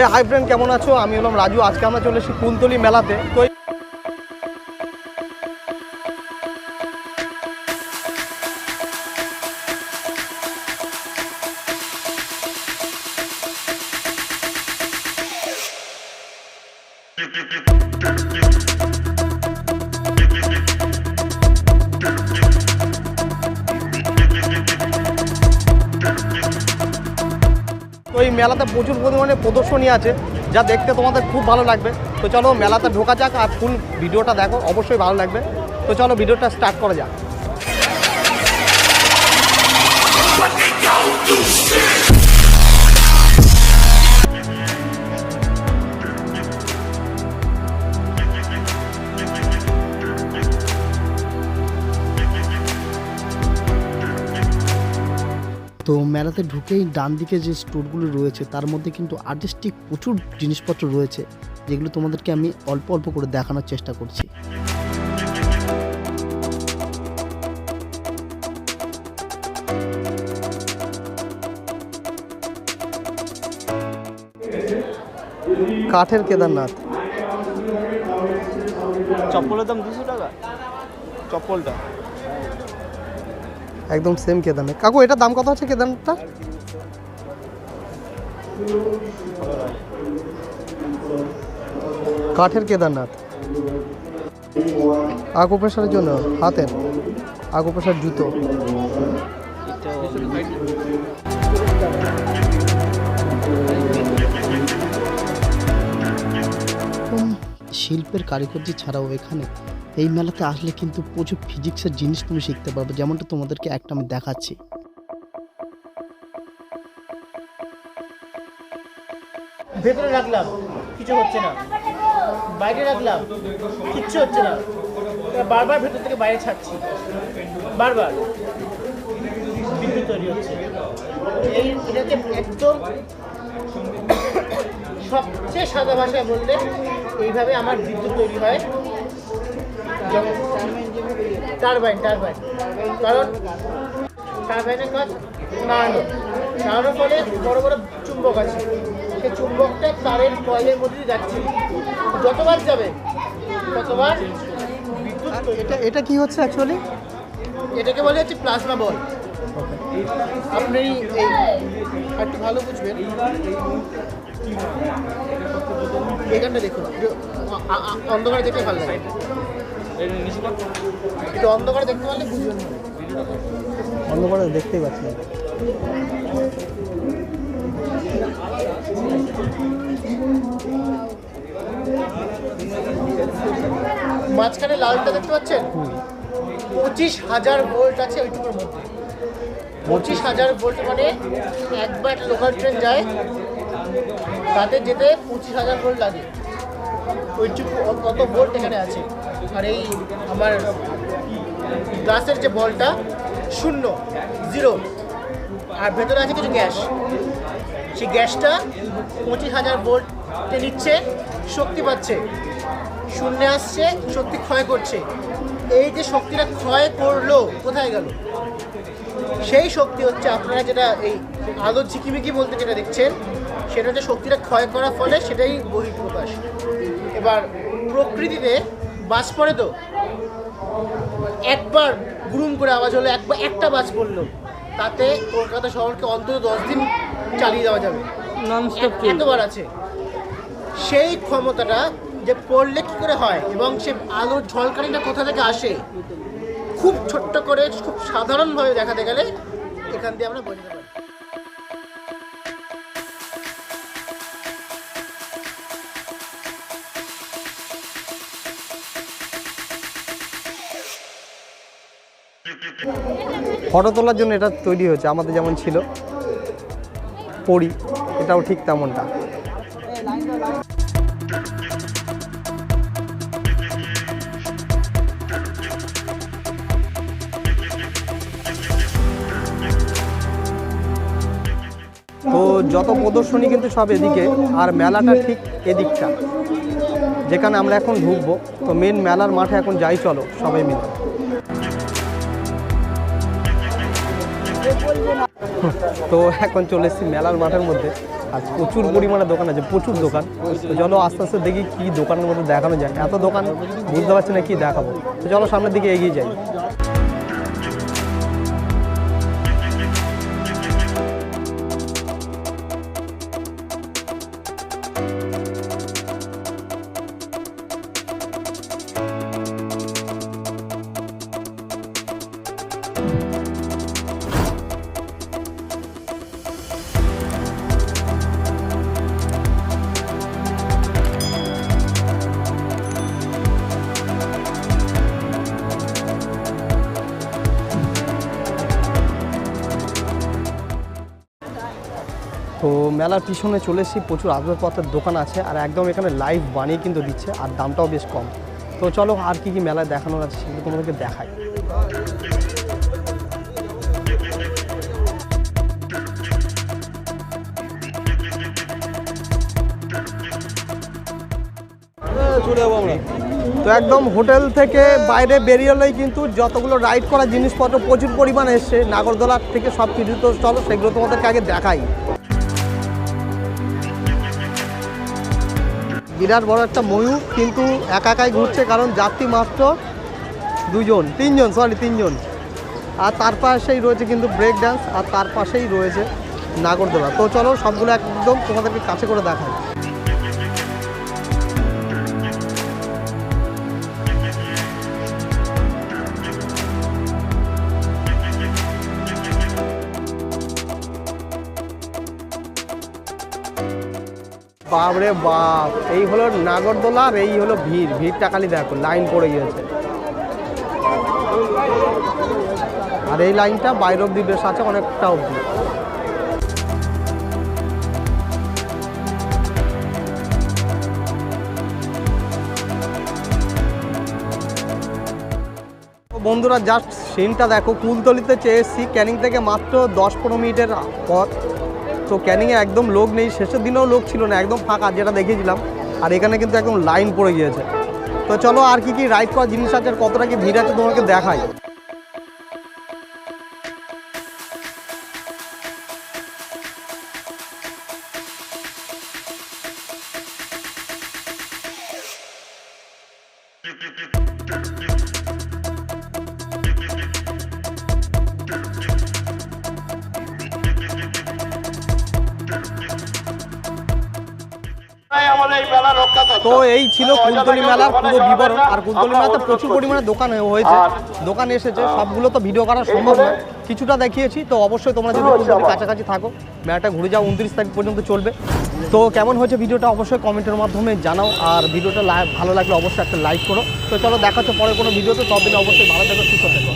এ hi friend কেমন আছো? আমি হলাম রাজু। আজকে আমরা চলে এসেছি কুলতলি মেলাতে। তো তো এই মেলাতে প্রচুর পরিমাণে প্রদর্শনী আছে, যা দেখতে তোমাদের খুব ভালো লাগবে। তো চলো মেলাতে ঢোকা যাক আর ফুল ভিডিওটা দেখো, অবশ্যই ভালো লাগবে। তো চলো ভিডিওটা স্টার্ট করা যাক। তো মেলাতে ঢুকেই ডান দিকে যে স্টোরগুলো রয়েছে, তার মধ্যে কিন্তু আর্টিস্টিক প্রচুর জিনিসপত্র রয়েছে, যেগুলো তোমাদেরকে আমি অল্প অল্প করে দেখানোর চেষ্টা করছি। কাঠের কেদারনাথ। চপ্পলের দাম দুশো টাকা। চপ্পলটা। একদম সেম কেদারনাথ। কাকু, এটার দাম কত আছে কেদারনাথটা? কাঠের কেদারনাথ। আগু প্রেশারের জন্য, হাতের। আগু প্রেশার জুতো। শিল্পের কারিগরি ছাড়াও এখানে এই মেলাতে আসলে কিন্তু প্রচুর ফিজিক্সের জিনিস তুমি শিখতে পারবে, যেমনটা তোমাদেরকে একটা আমি দেখাচ্ছি। ভেতরে রাখলাম, কিছু হচ্ছে না। বাইরে রাখলাম, কিচ্ছু হচ্ছে না। বারবার ভেতর থেকে বাইরে ছাড়ছি। বারবার। বিদ্যুৎ তৈরি হচ্ছে। এই এটাকে একদম সবচেয়ে সাদা ভাষায় বললে এইভাবে আমার বিদ্যুৎ তৈরি হয়। টারবাইন টারবাইন কারণ টারবাইনের কাজ নাড়ানো। নাড়ানোর ফলে বড় বড় চুম্বক আছে। সেই চুম্বকটা তারের কয়েলের মধ্যে যাচ্ছে। যতবার যাবে ততবার বিদ্যুৎ এটা এটা কি হচ্ছে অ্যাকচুয়ালি এটাকে বলে হচ্ছে প্লাজমা বল। আপনি এই একটু ভালো বুঝবেন। এখানটা দেখুন। অন্ধকারে দেখতে ভালো লাগে। অন্ধকারে দেখতে পারলে বুঝবেন অন্ধকারে দেখতেই পাচ্ছি মাঝখানে লালটা দেখতে পাচ্ছেন? পঁচিশ হাজার ভোল্ট আছে ওইটুকুর মধ্যে। পঁচিশ হাজার ভোল্ট মানে একবার লোকাল ট্রেন যায় তাতে যেতে পঁচিশ হাজার ভোল্ট লাগে। ওইটুকু অত ভোল্ট এখানে আছে। আর এই আমার গ্লাসের যে বলটা, শূন্য, জিরো। আর ভেতরে আছে কিছু গ্যাস। সেই গ্যাসটা পঁচিশ হাজার ভোল্টে নিচ্ছে, শক্তি পাচ্ছে। শূন্যে আসছে, শক্তি ক্ষয় করছে। এই যে শক্তিটা ক্ষয় করল, কোথায় গেল? সেই শক্তি হচ্ছে আপনারা যেটা এই আলো ঝিকিমিকি বলতে যেটা দেখছেন, সেটা হচ্ছে শক্তিটা ক্ষয় করার ফলে সেটাই বহিঃপ্রকাশ। এবার প্রকৃতিতে বাস পড়ে তো? একবার গুরুম করে আওয়াজ হলো একবার একটা বাস পড়ল। তাতে কলকাতা শহরকে অন্তত দশ দিন চালিয়ে দেওয়া যাবে। এত- এতবার আছে। সেই ক্ষমতাটা যে পড়লে কী করে হয় এবং সে আলোর ঝলকানিটা কোথা থেকে আসে খুব ছোট্ট করে খুব সাধারণভাবে দেখাতে গেলে এখান দিয়ে আমরা বোঝাতে পারি। ফটো তোলার জন্য এটা তৈরি হয়েছে, আমাদের যেমন ছিল। পড়ি এটাও ঠিক তেমনটা। তো যত প্রদর্শনী কিন্তু সব এদিকে, আর মেলাটা ঠিক এদিকটা। যেখানে আমরা এখন ঢুকবো, তো মেন মেলার মাঠে এখন যাই চলো, সবাই মিলে। তো এখন চলে এসেছি মেলার মাঠের মধ্যে। আর প্রচুর পরিমাণে দোকান আছে, প্রচুর দোকান। তো চলো আস্তে আস্তে দেখি কি দোকানের মধ্যে দেখানো যায়। এত দোকান বুঝতে পারছি না কি দেখাবো। তো চলো সামনের দিকে এগিয়ে যাই। তো মেলার পিছনে চলে এসেছি প্রচুর আসবাবপত্রের দোকান আছে আর একদম এখানে লাইভ বানিয়ে কিন্তু দিচ্ছে আর দামটাও বেশ কম। তো চলো আর কি কি মেলায় দেখানোর আছে সেগুলো তোমাদেরকে দেখাই। তো একদম হোটেল থেকে বাইরে বেরিয়ে এলেই কিন্তু যতগুলো রাইড করা জিনিসপত্র প্রচুর পরিমাণে এসছে। নাগরদোলার থেকে সব কিছু তো চলো সেগুলো তোমাদেরকে আগে দেখাই। বিরাট বড় একটা ময়ূর, কিন্তু একা একাই ঘুরছে কারণ যাত্রী মাত্র দুজন, তিনজন সরি তিনজন। আর তার পাশেই রয়েছে কিন্তু ব্রেক ডান্স আর তার পাশেই রয়েছে নাগরদোলা। তো চলো সবগুলো একদম তোমাদেরকে কাছে করে বাপরে বাপ। এই হলো নাগরদোলা আর এই হলো ভিড়। ভিড়টা খালি দেখো, লাইন পড়ে গিয়েছে। আর এই লাইনটা বাইরে অব্দি বেশ আছে, অনেকটা অব্দি। বন্ধুরা জাস্ট সিনটা দেখো। কুলতলিতে চেয়ে এসেছি। ক্যানিং থেকে মাত্র দশ পনেরো মিনিটের পথ। তো ক্যানিংয়ে একদম লোক নেই, শেষের দিনেও লোক ছিল না, একদম ফাঁকা যেটা দেখেছিলাম। আর এখানে কিন্তু একদম লাইন পড়ে গিয়েছে। তো চলো আর কি কি রাইড করা জিনিস আছে, আর কতটা কি ভিড় আছে তোমাকে দেখাই। তো এই ছিল কুলতলি মেলার পুরো বিবরণ। আর কুলতলি মেলাতে প্রচুর পরিমাণে দোকান হয়েছে। দোকান এসেছে সবগুলো তো ভিডিও করা সম্ভব নয়। কিছুটা দেখিয়েছি তো অবশ্যই তোমরা যদি কুলতলির কাছাকাছি থাকো মেলাটা ঘুরে যাও উনত্রিশ তারিখ পর্যন্ত চলবে। তো কেমন হয়েছে ভিডিওটা অবশ্যই কমেন্টের মাধ্যমে জানাও। আর ভিডিওটা ভালো লাগলে অবশ্যই একটা লাইক করো। তো চলো দেখা হচ্ছে পরে কোনো ভিডিওতে। তবে অবশ্যই ভালো থেকো সুস্থ থেকো।